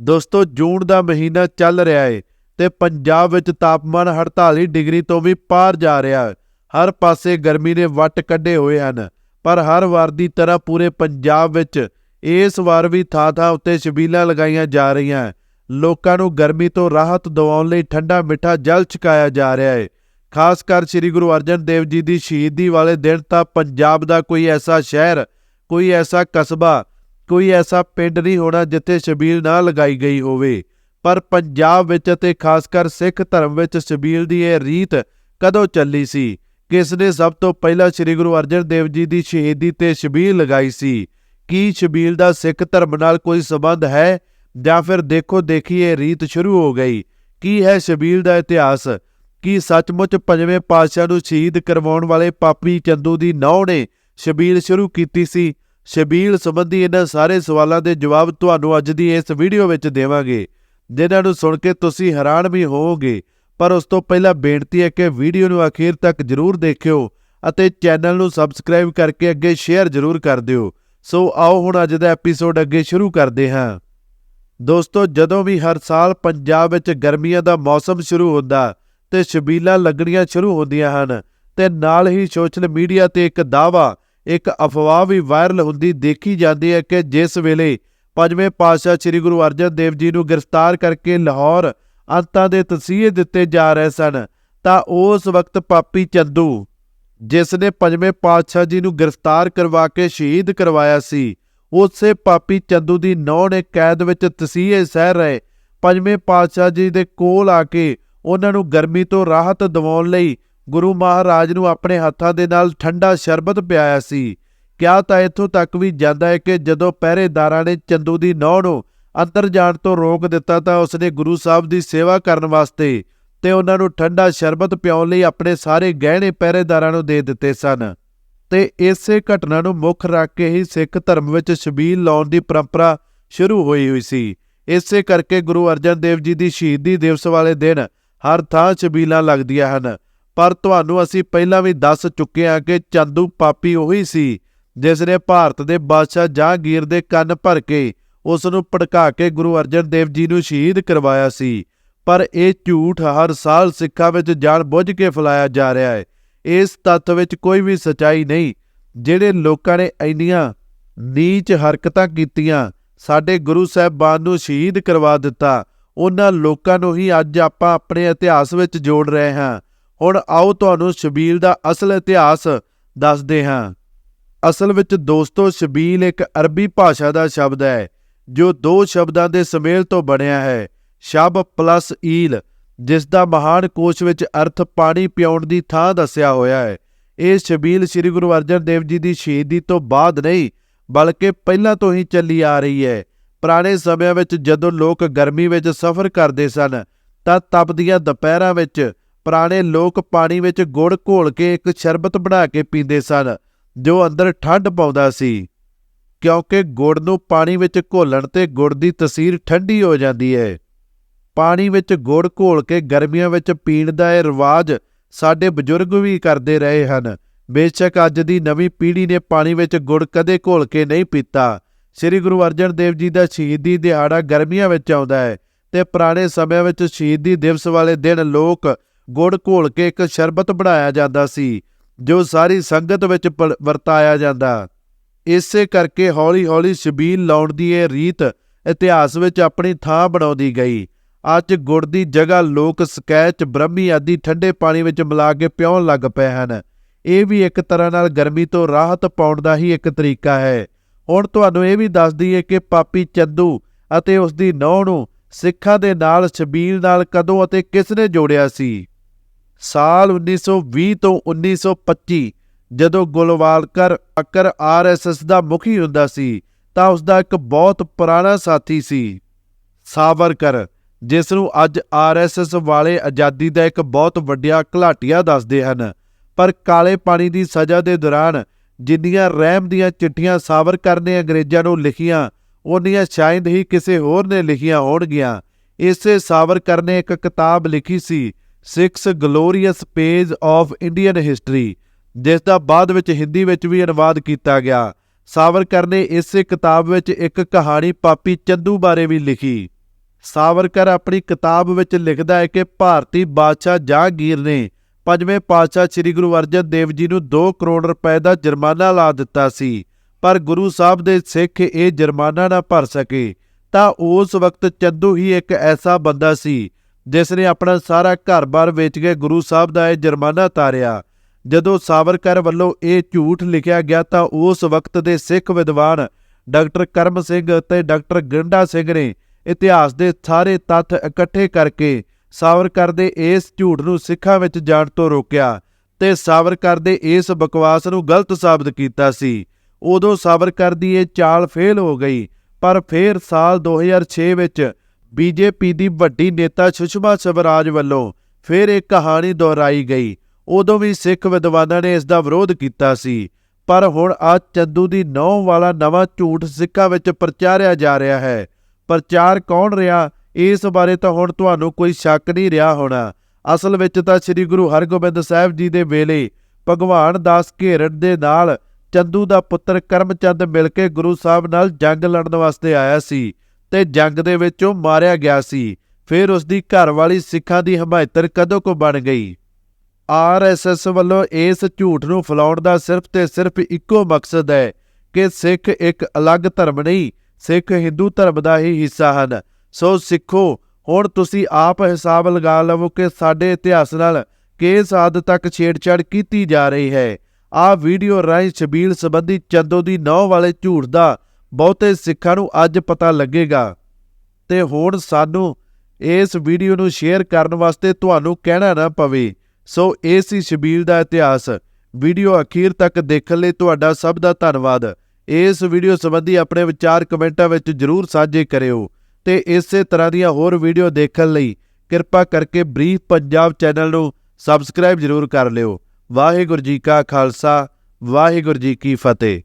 ਦੋਸਤੋ, ਜੂਨ ਦਾ ਮਹੀਨਾ ਚੱਲ ਰਿਹਾ ਏ ਤੇ ਪੰਜਾਬ ਵਿੱਚ ਤਾਪਮਾਨ 48 ਡਿਗਰੀ ਤੋਂ ਵੀ ਪਾਰ ਜਾ ਰਿਹਾ ਹੈ। ਹਰ ਪਾਸੇ ਗਰਮੀ ਨੇ ਵੱਟ ਕੱਢੇ ਹੋਏ ਹਨ, ਪਰ ਹਰ ਵਾਰ ਦੀ ਤਰ੍ਹਾਂ ਪੂਰੇ ਪੰਜਾਬ ਵਿੱਚ ਇਸ ਵਾਰ ਵੀ ਥਾਂ-ਥਾਂ ਉੱਤੇ ਛਬੀਲਾਂ ਲਗਾਈਆਂ ਜਾ ਰਹੀਆਂ ਲੋਕਾਂ ਨੂੰ ਗਰਮੀ ਤੋਂ ਰਾਹਤ ਦਿਵਾਉਣ ਲਈ ਠੰਡਾ ਮਿੱਠਾ ਜਲ ਛਕਾਇਆ ਜਾ ਰਿਹਾ ਹੈ ਖਾਸ ਕਰ ਸ੍ਰੀ ਗੁਰੂ ਅਰਜਨ ਦੇਵ ਜੀ ਦੀ ਸ਼ਹੀਦੀ ਵਾਲੇ ਦਿਨ ਤਾਂ ਪੰਜਾਬ ਦਾ ਕੋਈ ਐਸਾ ਸ਼ਹਿਰ, ਕੋਈ ਐਸਾ ਕਸਬਾ ਕੋਈ ਐਸਾ ਪਿੰਡ ਨਹੀਂ ਹੋਣਾ ਜਿੱਥੇ ਸ਼ਬੀਲ ਨਾ ਲਗਾਈ ਗਈ ਹੋਵੇ। ਪਰ ਪੰਜਾਬ ਵਿੱਚ ਅਤੇ ਖਾਸ ਕਰ ਸਿੱਖ ਧਰਮ ਵਿੱਚ ਸ਼ਬੀਲ ਦੀ ਇਹ ਰੀਤ ਕਦੋਂ ਚੱਲੀ ਸੀ? ਕਿਸ ਨੇ ਸਭ ਤੋਂ ਪਹਿਲਾਂ ਸ੍ਰੀ ਗੁਰੂ ਅਰਜਨ ਦੇਵ ਜੀ ਦੀ ਸ਼ਹੀਦੀ ਤੇ ਸ਼ਬੀਲ ਲਗਾਈ ਸੀ? ਕੀ ਸ਼ਬੀਲ ਦਾ ਸਿੱਖ ਧਰਮ ਨਾਲ ਕੋਈ ਸਬੰਧ ਹੈ? ਜਾਂ ਫਿਰ ਦੇਖੋ ਦੇਖੀ ਇਹ ਰੀਤ ਸ਼ੁਰੂ ਹੋ ਗਈ। ਕੀ ਹੈ ਸ਼ਬੀਲ ਦਾ ਇਤਿਹਾਸ? ਕੀ ਸੱਚਮੁੱਚ ਪੰਜਵੇਂ ਪਾਤਸ਼ਾਹ ਨੂੰ ਸ਼ਹੀਦ ਕਰਵਾਉਣ ਵਾਲੇ ਪਾਪੀ ਚੰਦੂ ਦੀ ਨੌ ਨੇ ਸ਼ਬੀਲ ਸ਼ੁਰੂ ਕੀਤੀ ਸੀ? ਸ਼ਬੀਲ ਸੰਬੰਧੀ ਇਹਨਾਂ ਸਾਰੇ ਸਵਾਲਾਂ ਦੇ ਜਵਾਬ ਤੁਹਾਨੂੰ ਅੱਜ ਦੀ ਇਸ ਵੀਡੀਓ ਵਿੱਚ ਦੇਵਾਂਗੇ, ਜਿਨ੍ਹਾਂ ਨੂੰ ਸੁਣ ਕੇ ਤੁਸੀਂ ਹੈਰਾਨ ਵੀ ਹੋਵੋਗੇ, ਪਰ ਉਸ ਤੋਂ ਪਹਿਲਾਂ ਬੇਨਤੀ ਹੈ ਕਿ ਵੀਡੀਓ ਨੂੰ ਅਖੀਰ ਤੱਕ ਜਰੂਰ ਦੇਖਿਓ ਅਤੇ ਚੈਨਲ ਨੂੰ ਸਬਸਕ੍ਰਾਈਬ ਕਰਕੇ ਅੱਗੇ ਸ਼ੇਅਰ ਜਰੂਰ ਕਰ ਦਿਓ। ਸੋ ਆਓ ਹੁਣ ਅੱਜ ਦਾ ਐਪੀਸੋਡ ਅੱਗੇ ਸ਼ੁਰੂ ਕਰਦੇ ਹਾਂ। ਦੋਸਤੋ, ਜਦੋਂ ਵੀ ਹਰ ਸਾਲ ਪੰਜਾਬ ਵਿੱਚ ਗਰਮੀਆਂ ਦਾ ਮੌਸਮ ਸ਼ੁਰੂ ਹੁੰਦਾ ਤੇ ਛਬੀਲਾਂ ਲੱਗਣੀਆਂ ਸ਼ੁਰੂ ਹੁੰਦੀਆਂ ਹਨ, ਤੇ ਨਾਲ ਹੀ ਸੋਸ਼ਲ ਮੀਡੀਆ ਤੇ ਇੱਕ ਦਾਵਾ ਇੱਕ ਅਫਵਾਹ ਵੀ ਵਾਇਰਲ ਹੁੰਦੀ ਦੇਖੀ ਜਾਂਦੀ ਹੈ ਕਿ ਜਿਸ ਵੇਲੇ ਪੰਜਵੇਂ ਪਾਤਸ਼ਾਹ ਸ੍ਰੀ ਗੁਰੂ ਅਰਜਨ ਦੇਵ ਜੀ ਨੂੰ ਗ੍ਰਿਫਤਾਰ ਕਰਕੇ ਲਾਹੌਰ ਅੰਤਾਂ ਦੇ ਤਸੀਹੇ ਦਿੱਤੇ ਜਾ ਰਹੇ ਸਨ, ਤਾਂ ਉਸ ਵਕਤ ਪਾਪੀ ਚੰਦੂ, ਜਿਸ ਨੇ ਪੰਜਵੇਂ ਪਾਤਸ਼ਾਹ ਜੀ ਨੂੰ ਗ੍ਰਿਫਤਾਰ ਕਰਵਾ ਕੇ ਸ਼ਹੀਦ ਕਰਵਾਇਆ ਸੀ, ਉਸੇ ਪਾਪੀ ਚੰਦੂ ਦੀ ਨੌ ਨੇ ਕੈਦ ਵਿੱਚ ਤਸੀਹੇ ਸਹਿ ਰਹੇ ਪੰਜਵੇਂ ਪਾਤਸ਼ਾਹ ਜੀ ਦੇ ਕੋਲ ਆ ਕੇ ਉਹਨਾਂ ਨੂੰ ਗਰਮੀ ਤੋਂ ਰਾਹਤ ਦਿਵਾਉਣ ਲਈ ਗੁਰੂ ਮਹਾਰਾਜ ਨੂੰ ਆਪਣੇ ਹੱਥਾਂ ਦੇ ਨਾਲ ਠੰਡਾ ਸ਼ਰਬਤ ਪਿਆਇਆ ਸੀ। ਕਿਹਾ ਤਾਂ ਇੱਥੋਂ ਤੱਕ ਵੀ ਜਾਂਦਾ ਹੈ ਕਿ ਜਦੋਂ ਪਹਿਰੇਦਾਰਾਂ ਨੇ ਚੰਦੂ ਦੀ ਨੌ ਨੂੰ ਅੰਦਰ ਜਾਣ ਤੋਂ ਰੋਕ ਦਿੱਤਾ ਤਾਂ ਉਸਨੇ ਗੁਰੂ ਸਾਹਿਬ ਦੀ ਸੇਵਾ ਕਰਨ ਵਾਸਤੇ ਤੇ ਉਹਨਾਂ ਨੂੰ ਠੰਡਾ ਸ਼ਰਬਤ ਪਿਆਉਣ ਲਈ ਆਪਣੇ ਸਾਰੇ ਗਹਿਣੇ ਪਹਿਰੇਦਾਰਾਂ ਨੂੰ ਦੇ ਦਿੱਤੇ ਸਨ। ਤੇ ਇਸੇ ਘਟਨਾ ਨੂੰ ਮੁੱਖ ਰੱਖ ਕੇ ਹੀ ਸਿੱਖ ਧਰਮ ਵਿੱਚ ਸ਼ਬੀਲ ਲਾਉਣ ਦੀ ਪਰੰਪਰਾ ਸ਼ੁਰੂ ਹੋਈ ਹੋਈ ਸੀ। ਇਸੇ ਕਰਕੇ ਗੁਰੂ ਅਰਜਨ ਦੇਵ ਜੀ ਦੀ ਸ਼ਹੀਦੀ ਦਿਵਸ ਵਾਲੇ ਦਿਨ ਹਰ ਥਾਂ ਸ਼ਬੀਲਾਂ ਲੱਗਦੀਆਂ ਹਨ। ਪਰ ਤੁਹਾਨੂੰ ਅਸੀਂ ਪਹਿਲਾਂ ਵੀ ਦੱਸ ਚੁੱਕੇ ਹਾਂ ਕਿ ਚੰਦੂ ਪਾਪੀ ਉਹੀ ਸੀ, ਜਿਸ ਨੇ ਭਾਰਤ ਦੇ ਬਾਦਸ਼ਾਹ ਜਹਾਂਗੀਰ ਦੇ ਕੰਨ ਭਰ ਕੇ ਉਸ ਨੂੰ ਭੜਕਾ ਕੇ ਗੁਰੂ ਅਰਜਨ ਦੇਵ ਜੀ ਨੂੰ ਸ਼ਹੀਦ ਕਰਵਾਇਆ ਸੀ। ਪਰ ਇਹ ਝੂਠ ਹਰ ਸਾਲ ਸਿੱਖਾਂ ਵਿੱਚ ਜਾਣ ਬੁੱਝ ਕੇ ਫੈਲਾਇਆ ਜਾ ਰਿਹਾ ਹੈ। ਇਸ ਤੱਥ ਵਿੱਚ ਕੋਈ ਵੀ ਸਚਾਈ ਨਹੀਂ, ਜਿਹੜੇ ਲੋਕਾਂ ਨੇ ਇੰਨੀਆਂ ਨੀਚ ਹਰਕਤਾਂ ਕੀਤੀਆਂ, ਸਾਡੇ ਗੁਰੂ ਸਾਹਿਬਾਨ ਨੂੰ ਸ਼ਹੀਦ ਕਰਵਾ ਦਿੱਤਾ, ਉਹਨਾਂ ਲੋਕਾਂ ਨੂੰ ਹੀ ਅੱਜ ਆਪਾਂ ਆਪਣੇ ਇਤਿਹਾਸ ਵਿੱਚ ਜੋੜ ਰਹੇ ਹਾਂ। ਹੁਣ ਆਓ ਤੁਹਾਨੂੰ ਸ਼ਬੀਲ ਦਾ ਅਸਲ ਇਤਿਹਾਸ ਦੱਸਦੇ ਹਾਂ। ਅਸਲ ਵਿੱਚ ਦੋਸਤੋ, ਸ਼ਬੀਲ ਇੱਕ ਅਰਬੀ ਭਾਸ਼ਾ ਦਾ ਸ਼ਬਦ ਹੈ, ਜੋ ਦੋ ਸ਼ਬਦਾਂ ਦੇ ਸੁਮੇਲ ਤੋਂ ਬਣਿਆ ਹੈ। ਸ਼ਬ ਪਲੱਸ ਈਲ, ਜਿਸ ਦਾ ਮਹਾਨ ਕੋਸ਼ ਵਿੱਚ ਅਰਥ ਪਾਣੀ ਪਿਉਣ ਦੀ ਥਾਂ ਦੱਸਿਆ ਹੋਇਆ ਹੈ। ਇਹ ਸ਼ਬੀਲ ਸ੍ਰੀ ਗੁਰੂ ਅਰਜਨ ਦੇਵ ਜੀ ਦੀ ਸ਼ਹੀਦੀ ਤੋਂ ਬਾਅਦ ਨਹੀਂ, ਬਲਕਿ ਪਹਿਲਾਂ ਤੋਂ ਹੀ ਚੱਲੀ ਆ ਰਹੀ ਹੈ। ਪੁਰਾਣੇ ਸਮਿਆਂ ਵਿੱਚ ਜਦੋਂ ਲੋਕ ਗਰਮੀ ਵਿੱਚ ਸਫ਼ਰ ਕਰਦੇ ਸਨ, ਤਾਂ ਤਪਦੀਆਂ ਦੁਪਹਿਰਾਂ ਵਿੱਚ ਪੁਰਾਣੇ ਲੋਕ ਪਾਣੀ ਵਿੱਚ ਗੁੜ ਘੋਲ ਕੇ ਇੱਕ ਸ਼ਰਬਤ ਬਣਾ ਕੇ ਪੀਂਦੇ ਸਨ, ਜੋ ਅੰਦਰ ਠੰਡ ਪਾਉਂਦਾ ਸੀ। ਕਿਉਂਕਿ ਗੁੜ ਨੂੰ ਪਾਣੀ ਵਿੱਚ ਘੋਲਣ ਤੇ ਗੁੜ ਦੀ ਤਸੀਰ ਠੰਡੀ ਹੋ ਜਾਂਦੀ ਹੈ ਪਾਣੀ ਵਿੱਚ ਗੁੜ ਘੋਲ ਕੇ ਗਰਮੀਆਂ ਵਿੱਚ ਪੀਣ ਦਾ ਇਹ ਰਿਵਾਜ ਸਾਡੇ ਬਜ਼ੁਰਗ ਵੀ ਕਰਦੇ ਰਹੇ ਹਨ। ਬੇਸ਼ੱਕ ਅੱਜ ਦੀ ਨਵੀਂ ਪੀੜ੍ਹੀ ਨੇ ਪਾਣੀ ਵਿੱਚ ਗੁੜ ਕਦੇ ਘੋਲ ਕੇ ਨਹੀਂ ਪੀਤਾ। ਸ੍ਰੀ ਗੁਰੂ ਅਰਜਨ ਦੇਵ ਜੀ ਦਾ ਸ਼ਹੀਦੀ ਦਿਹਾੜਾ ਗਰਮੀਆਂ ਵਿੱਚ ਆਉਂਦਾ ਹੈ ਤੇ ਪੁਰਾਣੇ ਸਮਿਆਂ ਵਿੱਚ ਸ਼ਹੀਦੀ ਦਿਵਸ ਵਾਲੇ ਦਿਨ ਲੋਕ ਗੁੜ ਘੋਲ ਕੇ ਇੱਕ ਸ਼ਰਬਤ ਬਣਾਇਆ ਜਾਂਦਾ ਸੀ, ਜੋ ਸਾਰੀ ਸੰਗਤ ਵਿੱਚ ਪ- ਵਰਤਾਇਆ ਜਾਂਦਾ। ਇਸੇ ਕਰਕੇ ਹੌਲੀ-ਹੌਲੀ ਛਬੀਲ ਲਾਉਣ ਦੀ ਇਹ ਰੀਤ ਇਤਿਹਾਸ ਵਿੱਚ ਆਪਣੀ ਥਾਂ ਬਣਾਉਂਦੀ ਗਈ। ਅੱਜ ਗੁੜ ਦੀ ਜਗ੍ਹਾ ਲੋਕ ਸਕੈਚ, ਬ੍ਰਹਮੀ ਆਦਿ ਠੰਡੇ ਪਾਣੀ ਵਿੱਚ ਮਿਲਾ ਕੇ ਪਿਉਣ ਲੱਗ ਪਏ ਹਨ। ਇਹ ਵੀ ਇੱਕ ਤਰ੍ਹਾਂ ਨਾਲ ਗਰਮੀ ਤੋਂ ਰਾਹਤ ਪਾਉਣ ਦਾ ਹੀ ਇੱਕ ਤਰੀਕਾ ਹੈ। ਹੁਣ ਤੁਹਾਨੂੰ ਇਹ ਵੀ ਦੱਸ ਦਈਏ ਕਿ ਪਾਪੀ ਚੰਦੂ ਅਤੇ ਉਸ ਦੀ ਨੌਂ ਨੂੰ ਸਿੱਖਾਂ ਦੇ ਨਾਲ, ਸ਼ਬੀਲ ਨਾਲ ਕਦੋਂ ਅਤੇ ਕਿਸ ਨੇ ਜੋੜਿਆ ਸੀ? ਸਾਲ 1920 ਤੋਂ 1925 ਜਦੋਂ ਗੁਲਵਾਲਕਰ ਅਕਰ ਆਰਐਸਐਸ ਦਾ ਮੁਖੀ ਹੁੰਦਾ ਸੀ, ਤਾਂ ਉਸ ਦਾ ਇੱਕ ਬਹੁਤ ਪੁਰਾਣਾ ਸਾਥੀ ਸੀ, ਸਾਵਰਕਰ ਜਿਸ ਨੂੰ ਅੱਜ ਆਰਐਸਐਸ ਵਾਲੇ ਆਜ਼ਾਦੀ ਦਾ ਇੱਕ ਬਹੁਤ ਵੱਡਿਆ ਘਲਾਟੀਆ ਦੱਸਦੇ ਹਨ। ਪਰ ਕਾਲੇ ਪਾਣੀ ਦੀ ਸਜ਼ਾ ਦੇ ਦੌਰਾਨ ਜਿੰਨੀਆਂ ਰਹਿਮ ਦੀਆਂ ਚਿੱਠੀਆਂ ਸਾਵਰਕਰ ਨੇ ਅੰਗਰੇਜ਼ਾਂ ਨੂੰ ਲਿਖੀਆਂ, ਉਹਨੀਆਂ ਸ਼ਾਇਦ ਹੀ ਕਿਸੇ ਹੋਰ ਨੇ ਲਿਖੀਆਂ ਹੋਣਗੀਆਂ। ਇਸੇ ਸਾਵਰਕਰ ਨੇ ਇੱਕ ਕਿਤਾਬ ਲਿਖੀ ਸੀ 6 glorious page of Indian history ਜਿਸ ਦਾ ਬਾਅਦ ਵਿੱਚ ਹਿੰਦੀ ਵਿੱਚ ਵੀ ਅਨੁਵਾਦ ਕੀਤਾ ਗਿਆ। ਸਾਵਰਕਰ ਨੇ ਇਸੇ ਕਿਤਾਬ ਵਿੱਚ ਇੱਕ ਕਹਾਣੀ ਪਾਪੀ ਚੰਦੂ ਬਾਰੇ ਵੀ ਲਿਖੀ। ਸਾਵਰਕਰ ਆਪਣੀ ਕਿਤਾਬ ਵਿੱਚ ਲਿਖਦਾ ਹੈ ਕਿ ਭਾਰਤੀ ਬਾਦਸ਼ਾਹ ਜਹਾਂਗੀਰ ਨੇ ਪੰਜਵੇਂ ਪਾਤਸ਼ਾਹ ਸ੍ਰੀ ਗੁਰੂ ਅਰਜਨ ਦੇਵ ਜੀ ਨੂੰ 2 ਕਰੋੜ ਰੁਪਏ ਦਾ ਜੁਰਮਾਨਾ ਲਾ ਦਿੱਤਾ ਸੀ। ਪਰ ਗੁਰੂ ਸਾਹਿਬ ਦੇ ਸਿੱਖ ਇਹ ਜੁਰਮਾਨਾ ਨਾ ਭਰ ਸਕੇ, ਤਾਂ ਉਸ ਵਕਤ ਚੰਦੂ ਹੀ ਇੱਕ ਐਸਾ ਬੰਦਾ ਸੀ ਜਿਸ ਨੇ ਆਪਣਾ ਸਾਰਾ ਘਰ-ਬਾਰ ਵੇਚ ਕੇ ਗੁਰੂ ਸਾਹਿਬ ਦਾ ਇਹ ਜੁਰਮਾਨਾ ਤਾਰਿਆ। ਜਦੋਂ ਸਾਵਰਕਰ ਵੱਲੋਂ ਇਹ ਝੂਠ ਲਿਖਿਆ ਗਿਆ ਤਾਂ ਉਸ ਵਕਤ ਦੇ ਸਿੱਖ ਵਿਦਵਾਨ ਡਾਕਟਰ ਕਰਮ ਸਿੰਘ ਅਤੇ ਡਾਕਟਰ ਗੰਡਾ ਸਿੰਘ ਨੇ ਇਤਿਹਾਸ ਦੇ ਸਾਰੇ ਤੱਥ ਇਕੱਠੇ ਕਰਕੇ ਸਾਵਰਕਰ ਦੇ ਇਸ ਝੂਠ ਨੂੰ ਸਿੱਖਾਂ ਵਿੱਚ ਜਾਣ ਤੋਂ ਰੋਕਿਆ ਤੇ ਸਾਵਰਕਰ ਦੇ ਇਸ ਬਕਵਾਸ ਨੂੰ ਗਲਤ ਸਾਬਤ ਕੀਤਾ ਸੀ। ਉਦੋਂ ਸਾਵਰਕਰ ਦੀ ਇਹ ਚਾਲ ਫੇਲ ਹੋ ਗਈ, ਪਰ ਫਿਰ ਸਾਲ 2006 ਵਿੱਚ ਬੀਜੇਪੀ ਦੀ ਵੱਡੀ ਨੇਤਾ ਸੁਸ਼ਮਾ ਸਵਰਾਜ ਵੱਲੋਂ ਫਿਰ ਇਹ ਕਹਾਣੀ ਦੁਹਰਾਈ ਗਈ। ਉਦੋਂ ਵੀ ਸਿੱਖ ਵਿਦਵਾਨਾਂ ਨੇ ਇਸ ਦਾ ਵਿਰੋਧ ਕੀਤਾ ਸੀ। ਪਰ ਹੁਣ ਆ ਚੰਦੂ ਦੀ ਨੌਂ ਵਾਲਾ ਨਵਾਂ ਝੂਠ ਸਿੱਖਾਂ ਵਿੱਚ ਪ੍ਰਚਾਰਿਆ ਜਾ ਰਿਹਾ ਹੈ। ਪ੍ਰਚਾਰ ਕੌਣ ਰਿਹਾ? ਇਸ ਬਾਰੇ ਤਾਂ ਹੁਣ ਤੁਹਾਨੂੰ ਕੋਈ ਸ਼ੱਕ ਨਹੀਂ ਰਿਹਾ ਹੋਣਾ। ਅਸਲ ਵਿੱਚ ਤਾਂ ਸ੍ਰੀ ਗੁਰੂ ਹਰਗੋਬਿੰਦ ਸਾਹਿਬ ਜੀ ਦੇ ਵੇਲੇ ਭਗਵਾਨ ਦਾਸ ਘੇਰਣ ਦੇ ਨਾਲ ਚੰਦੂ ਦਾ ਪੁੱਤਰ ਕਰਮਚੰਦ ਮਿਲ ਕੇ ਗੁਰੂ ਸਾਹਿਬ ਨਾਲ ਜੰਗ ਲੜਨ ਵਾਸਤੇ ਆਇਆ ਸੀ। ਤੇ ਜੰਗ ਦੇ ਵਿੱਚ ਉਹ ਮਾਰਿਆ ਗਿਆ ਸੀ। ਫਿਰ ਉਸ ਦੀ ਘਰਵਾਲੀ ਸਿੱਖਾਂ ਦੀ ਹਮਾਇਤਰ ਕਦੋਂ ਕੋ ਬਣ ਗਈ? ਆਰਐਸਐਸ ਵੱਲੋਂ ਇਸ ਝੂਠ ਨੂੰ ਫੈਲਾਉਣ ਦਾ ਸਿਰਫ ਤੇ ਸਿਰਫ ਇੱਕੋ ਮਕਸਦ ਹੈ ਕਿ ਸਿੱਖ ਇੱਕ ਅਲੱਗ ਧਰਮ ਨਹੀਂ, ਸਿੱਖ ਹਿੰਦੂ ਧਰਮ ਦਾ ਹੀ ਹਿੱਸਾ ਹਨ। ਸੋ ਸਿੱਖੋ, ਹੁਣ ਤੁਸੀਂ ਆਪ ਹਿਸਾਬ ਲਗਾ ਲਵੋ ਕਿ ਸਾਡੇ ਇਤਿਹਾਸ ਨਾਲ ਕਿਸ ਹੱਦ ਤੱਕ ਛੇੜਛਾੜ ਕੀਤੀ ਜਾ ਰਹੀ ਹੈ। ਆਹ ਵੀਡੀਓ ਰਾਹੀਂ ਛਬੀਲ ਸੰਬੰਧੀ ਚੰਦੋ ਦੀ ਨੌ ਵਾਲੇ ਝੂਠ ਦਾ ਬਹੁਤੇ ਸਿੱਖਾਂ ਨੂੰ ਅੱਜ ਪਤਾ ਲੱਗੇਗਾ। ਤੇ ਹੁਣ ਸਾਨੂੰ ਇਸ ਵੀਡੀਓ ਨੂੰ ਸ਼ੇਅਰ ਕਰਨ ਵਾਸਤੇ ਤੁਹਾਨੂੰ ਕਹਿਣਾ ਨਾ ਪਵੇ। ਸੋ ਇਹ ਸੀ ਸ਼ਬੀਲ ਦਾ ਇਤਿਹਾਸ। ਵੀਡੀਓ ਅਖੀਰ ਤੱਕ ਦੇਖਣ ਲਈ ਤੁਹਾਡਾ ਸਭ ਦਾ ਧੰਨਵਾਦ। ਇਸ ਵੀਡੀਓ ਸੰਬੰਧੀ ਆਪਣੇ ਵਿਚਾਰ ਕਮੈਂਟਾਂ ਵਿੱਚ ਜਰੂਰ ਸਾਂਝੇ ਕਰਿਓ। ਤੇ ਇਸੇ ਤਰ੍ਹਾਂ ਦੀਆਂ ਹੋਰ ਵੀਡੀਓ ਦੇਖਣ ਲਈ ਕਿਰਪਾ ਕਰਕੇ ਬਰੀਫ ਪੰਜਾਬ ਚੈਨਲ ਨੂੰ ਸਬਸਕ੍ਰਾਈਬ ਜਰੂਰ ਕਰ ਲਿਓ। ਵਾਹਿਗੁਰੂ ਜੀ ਕਾ ਖਾਲਸਾ, ਵਾਹਿਗੁਰੂ ਜੀ ਕੀ ਫਤਿਹ।